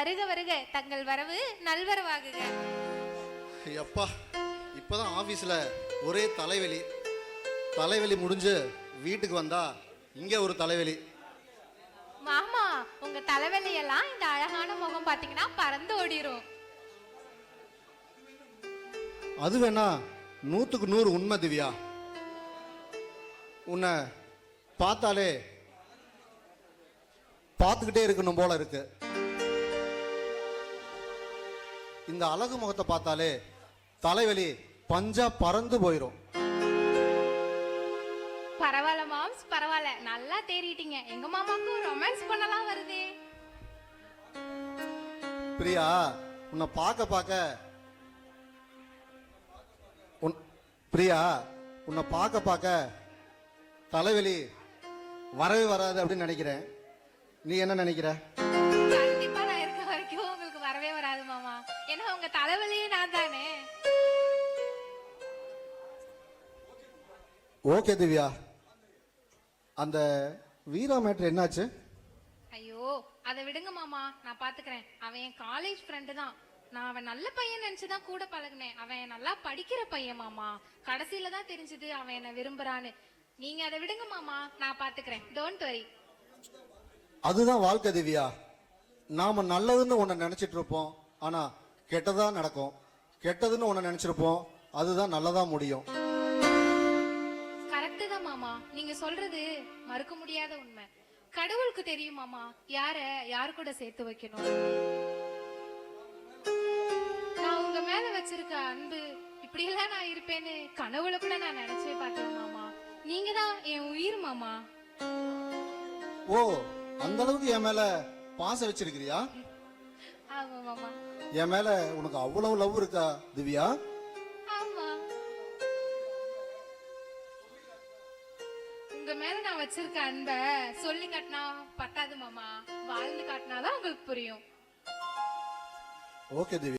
வருக வருக தங்கள் வரவு நல்வரவாகுக. எப்பா இப்போதான் ஆஃபீஸில் ஒரே தலைவலி. தலைவலி முடிஞ்சு வீட்டுக்கு வந்தா இங்கே ஒரு தலைவலி. மாமா உங்க தலைவலியெல்லாம் இந்த அழகான முகம் பாத்தீங்கன்னா பறந்து ஓடிரும். அது வேணா நூற்றுக்கு நூறு உண்மை திவ்யா. உன்னை பார்த்தாலே பார்த்துக்கிட்டே இருக்கணும் போல இருக்கு. இந்த அழகு முகத்தை பார்த்தாலே தலைவலி பஞ்சா பறந்து போயிடும் பரவாயில்ல மாம்ஸ் பரவாயில்ல. நல்லா தேறிட்டீங்க. எங்க மாமாக்கு ரொமான்ஸ் பண்ணலாம் வருதே. பிரியா உன்னை பார்க்க பார்க்க பிரியா உன்னை பார்க்க பார்க்க தலைவலி வரவே வராது அப்படின்னு நினைக்கிறேன். நீ என்ன நினைக்கிற? மாமா. ஏன்னா உங்க தலைவலியே நான் தானே. ஓகே திவ்யா. அந்த வீரா மேட்ரு என்னாச்சு? ஐயோ அதை விடுங்க மாமா. நான் பாத்துக்கிறேன். அவன் என் காலேஜ் ஃப்ரெண்டு தான். நான் அவன் நல்ல பையன் நினைச்சுதான் கூட பழகுனேன். அவன் நல்லா படிக்கிற பையன் மாமா. கடைசியில தான் தெரிஞ்சது அவன் என்ன விரும்புறான்னு. நீங்க அதை விடுங்க மாமா. நான் பாத்துக்கிறேன். டோன்ட் வரி அதுதான் வாழ்க்கை திவ்யா. நாம நல்லதுன்னு ஒன்றை நினைச்சிட்டு இருப்போம். ஆனா கெட்டதா நடக்கும். கெட்டதுன்னு ஒன்றை நினைச்சிருப்போம். அதுதான் நல்லதா முடியும். கரெக்ட் தான் மாமா. நீங்க சொல்றது மறுக்க முடியாத உண்மை. கடவுளுக்கு தெரியும் மாமா யார யார் கூட சேர்த்து வைக்கணும். நான் உங்க மேல வச்சிருக்க அன்பு இப்படி எல்லாம் நான் இருப்பேன்னு கனவுல கூட நான் நினைச்சே பார்த்தேன் மாமா. நீங்க தான் என் உயிர் மாமா. ஓ அந்த அளவுக்கு என் மேல பாசம் வச்சிருக்கிறியா? ஆமா மாமா. என் மேல உனக்கு அவ்வளவு லவ் இருக்கா திவ்யா? ஆமா. உங்க மேல நான் வச்சிருக்க அன்ப சொல்லி காட்டினா பத்தாது மாமா. வாழ்ந்து காட்டினாதான் உங்களுக்கு புரியும். ஓகே திவ்யா.